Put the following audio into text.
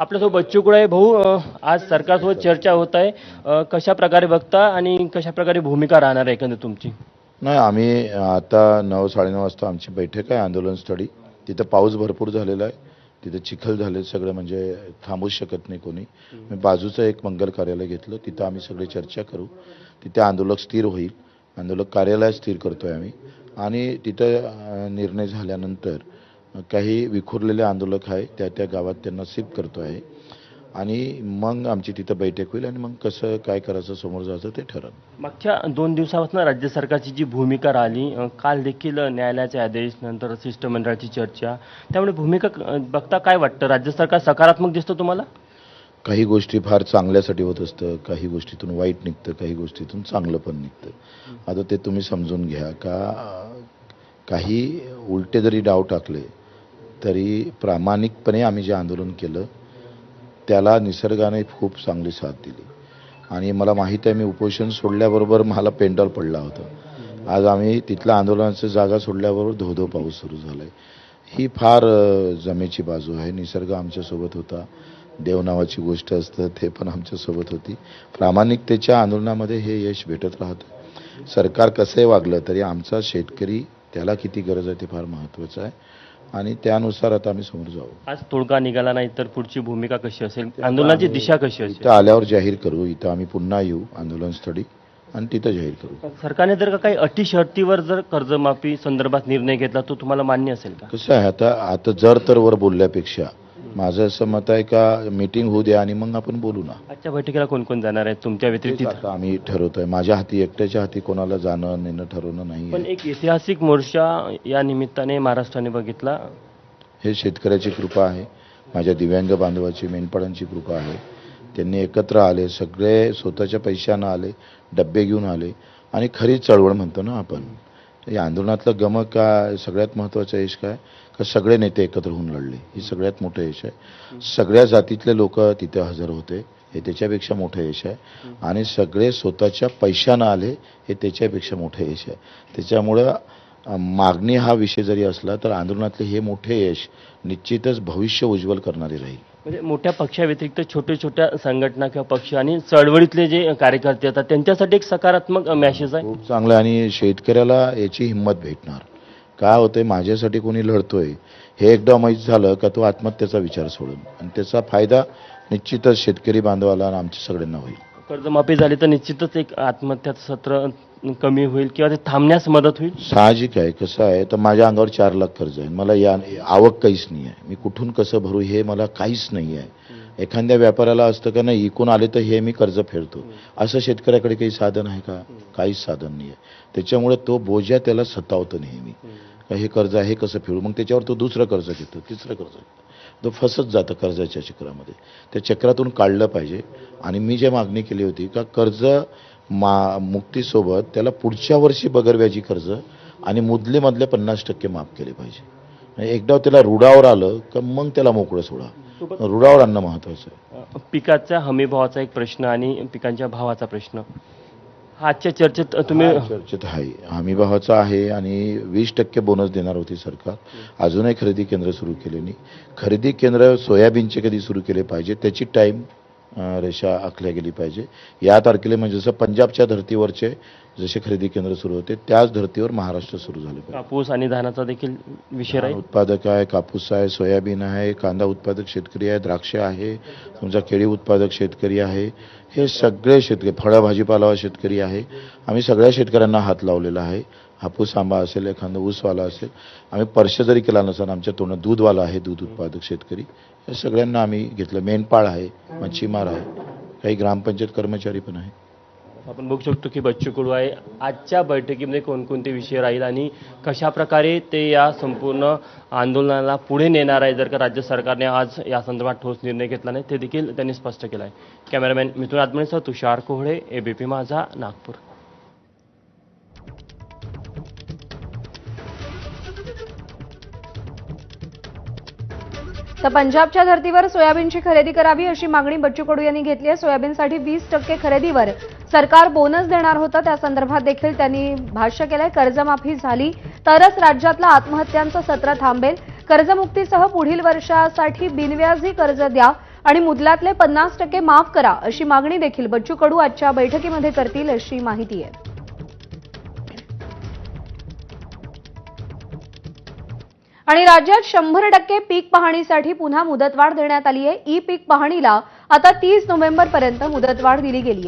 आपल्यासोबत बच्चू कुळे भाऊ आज सरकारसोबत चर्चा होत आहे. कशा प्रकारे बघता आणि कशा प्रकारे भूमिका राहणार आहे एकंदर तुमची? नाही आम्ही आता नऊ साडेनऊ वाजता आमची बैठक आहे आंदोलन स्थळी. तिथं पाऊस भरपूर झालेला आहे. तिथं चिखल झाले सगळं म्हणजे थांबूच शकत नाही कोणी. मी बाजूचं एक मंगल कार्यालय घेतलं तिथं आम्ही सगळे चर्चा करू. तिथे आंदोलक स्थिर होईल. आंदोलक कार्यालय स्थिर करतोय आम्ही. आणि तिथं निर्णय झाल्यानंतर काही विखुरलेले आंदोलक आहे त्या त्या गावात त्यांना शिफ्ट करतो आहे. आणि मग आमची तिथं बैठक होईल आणि मग कसं काय करायचं समोर जायचं ते ठरवलं मागच्या दोन दिवसापासून राज्य सरकारची जी भूमिका राहिली काल देखील न्यायालयाचे आदेश नंतर शिष्टमंडळाची चर्चा त्यामुळे भूमिका बघता काय वाटतं? राज्य सरकार सकारात्मक दिसतं तुम्हाला? काही गोष्टी फार चांगल्यासाठी होत असतं काही गोष्टीतून वाईट निघतं काही गोष्टीतून चांगलं पण निघतं. आता ते तुम्ही समजून घ्या का काही उलटे जरी डाव टाकले तरी प्रामाणिकपणे आम्ही जे आंदोलन केलं त्याला निसर्गाने खूप चांगली साथ दिली. आणि मला माहीत आहे मी उपोषण सोडल्याबरोबर मला पेंडॉल पडला होता. आज आम्ही तिथल्या आंदोलनाचं जागा सोडल्याबरोबर धो धो पाऊस सुरू झाला आहे ही फार जमेची बाजू आहे. निसर्ग आमच्यासोबत होता. देव नावाची गोष्ट असतं ते पण आमच्यासोबत होती. प्रामाणिकतेच्या आंदोलनामध्ये हे यश भेटत राहतं. सरकार कसंही वागलं तरी आमचा शेतकरी त्याला किती गरज आहे ते फार महत्त्वाचं आहे. आणि त्यानुसार आता आम्ही समोर जाऊ. आज तोडगा निघाला नाही तर पुढची भूमिका कशी असेल? आंदोलनाची दिशा कशी असेल? इथं आल्यावर जाहीर करू इथं आम्ही पुन्हा येऊ आंदोलनस्थळी आणि तिथं जाहीर करू. सरकारने जर का काही अटी शर्तीवर जर कर्जमाफी संदर्भात निर्णय घेतला तो तुम्हाला मान्य असेल का? कसं आहे आता आता जर तर वर बोलल्यापेक्षा माझं असं मत आहे का मीटिंग होऊ द्या आणि मग आपण बोलू ना. आजच्या बैठकीला कोण कोण जाणार आहे तुमच्या व्यतिरिक्त. तेच आता आम्ही ठरवतोय. माझ्या हाती एकट्याच्या हाती कोणाला जाणं नेणं ठरवणं नाही पण एक ऐतिहासिक मोर्चा या निमित्ताने महाराष्ट्राने बघितला. हे शेतकऱ्याची कृपा आहे. माझ्या दिव्यांग बांधवाची मेंढपाळांची कृपा आहे. त्यांनी एकत्र आले सगळे स्वतःच्या पैशानं आले डब्बे घेऊन आले. आणि खरी चळवळ म्हणतो ना आपण. या आंदोलनातलं गमक काय सगळ्यात महत्त्वाचं यश काय? का सगळे नेते एकत्र होऊन लढले. ही सगळ्यात मोठं यश आहे. सगळ्या जातीतले लोक तिथे हजर होते. हे त्याच्यापेक्षा मोठं यश आहे. आणि सगळे स्वतःच्या पैशानं आले हे त्याच्यापेक्षा मोठं यश आहे. त्याच्यामुळं मागणी हा विषय जरी असला तर आंदोलनातले हे मोठे यश निश्चितच भविष्य उज्ज्वल करणारे राहील. म्हणजे मोठ्या पक्षाव्यतिरिक्त छोट्या छोट्या संघटना किंवा पक्ष आणि चळवळीतले जे कार्यकर्ते असतात त्यांच्यासाठी एक सकारात्मक मॅसेज आहे? खूप चांगलं आणि शेतकऱ्याला याची हिंमत भेटणार. काय होतंय माझ्यासाठी कोणी लढतोय हे एकदा माहीत झालं का तो आत्महत्येचा विचार सोडून. आणि त्याचा फायदा निश्चितच शेतकरी बांधवाला आणि आमच्या सगळ्यांना होईल. कर्जमाफी झाली तर निश्चितच एक आत्महत्याचं सत्र कमी होईल किंवा ते थांबण्यास मदत होईल? साहजिक आहे कसं आहे तर माझ्या अंगावर चार लाख कर्ज आहे मला या आवक काहीच नाही आहे. मी कुठून कसं भरू हे मला काहीच नाही आहे. एखाद्या व्यापाऱ्याला असतं का नाही इकून आले तर हे मी कर्ज फेडतो. असं शेतकऱ्याकडे काही साधन आहे का? काहीच साधन नाही आहे. त्याच्यामुळे तो बोजा त्याला सतावतो नेहमी. हे कर्ज आहे हे कसं फेडू? मग त्याच्यावर तो दुसरं कर्ज घेतो तिसरं कर्ज घेतो. तो फसत जातं कर्जाच्या चक्रामध्ये. त्या चक्रातून काढलं पाहिजे. आणि मी जे मागणी केली होती का कर्ज मा मुक्तीसोबत त्याला पुढच्या वर्षी बगरव्याजी कर्ज आणि मुदलेमधले पन्नास टक्के माफ केले पाहिजे. म्हणजे एकदा त्याला रुडावर आलं का मग त्याला मोकळं सोडा. रुडावर आणणं महत्वाचं आहे. अ, पिकाच्या हमीभावाचा एक प्रश्न आणि पिकांच्या भावाचा प्रश्न. आजच्या चर्चेत तुम्ही हा चर्चेत आहे. हमी भावाचा आहे आणि वीस टक्के बोनस देणार होती सरकार. अजूनही खरेदी केंद्र सुरू केले नाही. खरेदी केंद्र सोयाबीनचे कधी सुरू केले पाहिजे? त्याची टाईम रेषा आखल्या गेली पाहिजे. या तारखेला म्हणजे जसं पंजाबच्या धर्तीवरचे जसे खरेदी केंद्र सुरू होते त्याच धर्तीवर महाराष्ट्र सुरू झाले पाहिजे. कापूस आणि धानाचा देखील विषय राहील? उत्पादक आहे कापूस आहे सोयाबीन आहे कांदा उत्पादक शेतकरी आहे द्राक्ष आहे तुमचा केळी उत्पादक शेतकरी आहे. हे सगळे शेतकरी फळं भाजीपाला शेतकरी आहे. आम्ही सगळ्या शेतकऱ्यांना हात लावलेला आहे. हापूस आंबा असेल एखादा ऊसवाला असेल आम्ही पर्श जरी केला नसेल आमच्या तोंडात दूधवाला आहे दूध उत्पादक शेतकरी. या सगळ्यांना आम्ही घेतलं. मेंढपाळ आहे मच्छीमार आहे काही ग्रामपंचायत कर्मचारी पण आहे. आपण बघू शकतो की बच्चू कडू आहे. आजच्या बैठकीमध्ये कोणकोणते विषय राहील आणि कशा प्रकारे ते या संपूर्ण आंदोलनाला पुढे नेणार आहे जर का राज्य सरकारने आज या संदर्भात ठोस निर्णय घेतला नाही ते देखील त्यांनी स्पष्ट केलं आहे. कॅमेरामॅन मिथुन आत्मनेसह तुषार कोहळे एबीपी माझा नागपूर. तर पंजाबच्या धर्तीवर सोयाबीनची खरेदी करावी अशी मागणी बच्चू कडू यांनी घेतली आहे. सोयाबीनसाठी वीस टक्के खरेदीवर सरकार बोनस देणार होतं. त्या संदर्भात देखील त्यांनी भाष्य केलंय. कर्जमाफी झाली तरच राज्यातलं आत्महत्यांचं सत्र थांबेल. कर्जमुक्तीसह पुढील वर्षासाठी बिनव्याजी कर्ज द्या आणि मुदलातले पन्नास टक्के माफ करा अशी मागणी देखील बच्चू कडू आजच्या बैठकीमध्ये करतील अशी माहिती आहे. आणि राज्यात शंभर टक्के पीक पाहणीसाठी पुन्हा मुदतवाढ देण्यात आली आहे ई पीक पाहणीला आता तीस नोव्हेंबरपर्यंत मुदतवाढ दिली गेली आहे